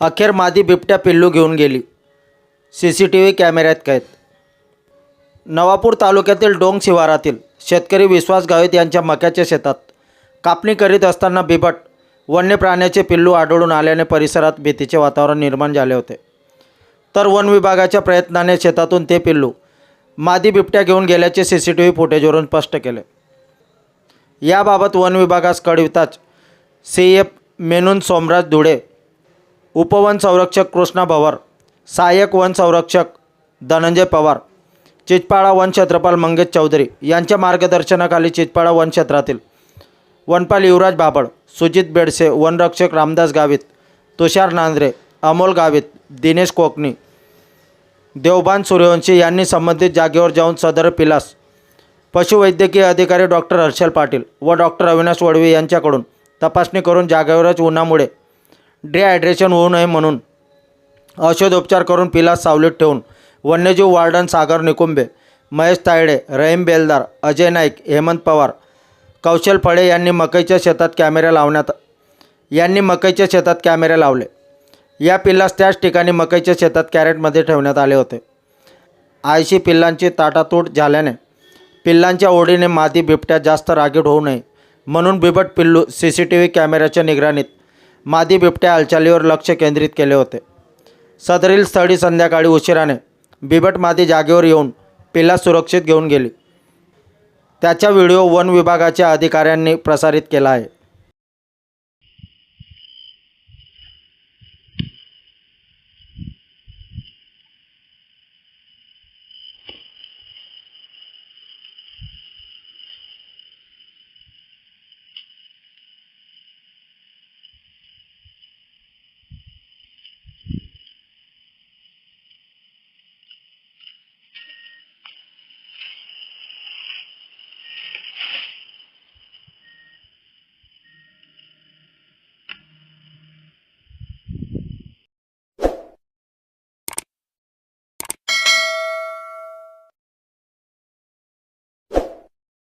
अखेर मादी बिबट्या पिल्लू घेऊन गेली. सी सी टी व्ही कॅमेऱ्यात कैद. नवापूर तालुक्यातील डोंग शिवारातील शेतकरी विश्वास गावित यांच्या मक्याच्या शेतात कापणी करीत असताना बिबट वन्य प्राण्याचे पिल्लू आढळून आल्याने परिसरात भीतीचे वातावरण निर्माण झाले होते. तर वन विभागाच्या प्रयत्नाने शेतातून ते पिल्लू मादी बिबट्या घेऊन गेल्याचे सी सी टी व्ही फुटेजवरून स्पष्ट केले. याबाबत वन विभागास कळविताच सी एफ मेनून सोमराज धुळे उपवन संरक्षक कृष्णा भवर सहाय्यक वन संरक्षक धनंजय पवार चितपाडा वन क्षेत्रपाल मंगेश चौधरी यांच्या मार्गदर्शनाखाली चितपाडा वन क्षेत्रातील वनपाल युवराज बाबळ सुजित बेडसे वनरक्षक रामदास गावित तुषार नांद्रे अमोल गावित दिनेश कोकणी देवबान सूर्यवंशी यांनी संबंधित जागेवर जाऊन सदर पिलास पशुवैद्यकीय अधिकारी डॉक्टर हर्षल पाटील व डॉक्टर अविनाश वडवे यांच्याकडून तपासणी करून जागेवरच उन्हामुळे डिहायड्रेशन होऊ नये म्हणून. औषधोपचार करून पिलास सावलीत ठेवून. वन्यजीव वार्डन सागर निकुंबे महेश तायडे रहीम बेलदार अजय नाईक हेमंत पवार कौशल फळे यांनी मकईच्या शेतात कॅमेरे लावण्यात यांनी मकईच्या शेतात कॅमेरे लावले. या पिल्लास त्याच ठिकाणी मकईच्या शेतात कॅरेटमध्ये ठेवण्यात आले होते. आयशी पिल्लांची ताटातूट झाल्याने पिल्लांच्या ओढीने मादी बिबट्या जास्त रागीट होऊ नये म्हणून बिबट पिल्लू सी सी टी व्ही कॅमेऱ्याच्या निगराणीत मादी बिबट्या हालचालीवर लक्ष केंद्रित केले होते. सदरील स्थळी संध्याकाळी उशिराने बिबट मादी जागेवर येऊन पिल्ला सुरक्षित घेऊन गेली. त्याचा व्हिडिओ वन विभागाच्या अधिकाऱ्यांनी प्रसारित केला आहे.